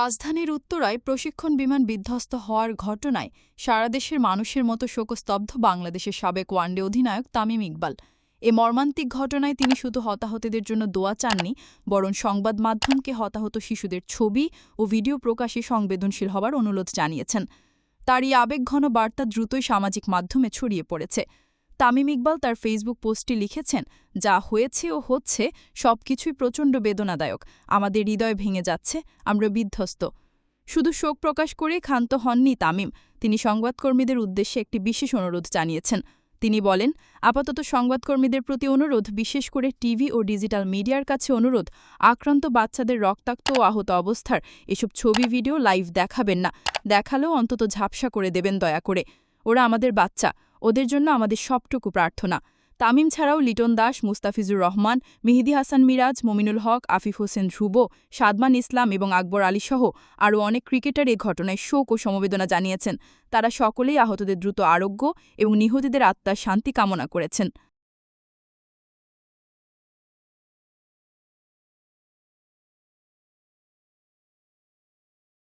রাজধানীর উত্তরায় প্রশিক্ষণ বিমান বিধ্বস্ত হওয়ার ঘটনায় সারা দেশের মানুষের মতো শোকস্তব্ধ বাংলাদেশের সাবেক ওয়ানডে অধিনায়ক তামিম ইকবাল। এ মর্মান্তিক ঘটনায় তিনি শুধু হতাহতদের জন্য দোয়া চাননি, বরং সংবাদ মাধ্যমকে হতাহত শিশুদের ছবি ও ভিডিও প্রকাশে সংবেদনশীল হবার অনুরোধ জানিয়েছেন। তার এই আবেগঘন বার্তা দ্রুতই সামাজিক মাধ্যমে ছড়িয়ে পড়েছে। তামিম ইকবাল তার ফেসবুক পোস্টটি লিখেছেন, যা হয়েছে ও হচ্ছে সবকিছুই প্রচণ্ড বেদনাদায়ক। আমাদের হৃদয় ভেঙে যাচ্ছে, আমরা বিধ্বস্ত। শুধু শোক প্রকাশ করে ক্ষান্ত হননি তামিম। তিনি সংবাদকর্মীদের উদ্দেশ্যে একটি বিশেষ অনুরোধ জানিয়েছেন। তিনি বলেন, আপাতত সংবাদকর্মীদের প্রতি অনুরোধ, বিশেষ করে টিভি ও ডিজিটাল মিডিয়ার কাছে অনুরোধ, আক্রান্ত বাচ্চাদের রক্তাক্ত ও আহত অবস্থার এসব ছবি, ভিডিও, লাইভ দেখাবেন না। দেখালেও অন্তত ঝাপসা করে দেবেন দয়া করে। ওরা আমাদের বাচ্চা। ওদের জন্য আমাদের সবটুকু প্রার্থনা। তামিম ছাড়াও লিটন দাস, মুস্তাফিজুর রহমান, মেহেদি হাসান মিরাজ, মমিনুল হক, আফিফ হোসেন ধ্রুব, সাদমান ইসলাম এবং আকবর আলীসহ আরও অনেক ক্রিকেটার এ ঘটনায় শোক ও সমবেদনা জানিয়েছেন। তারা সকলেই আহতদের দ্রুত আরোগ্য এবং নিহতদের আত্মার শান্তি কামনা করেছেন।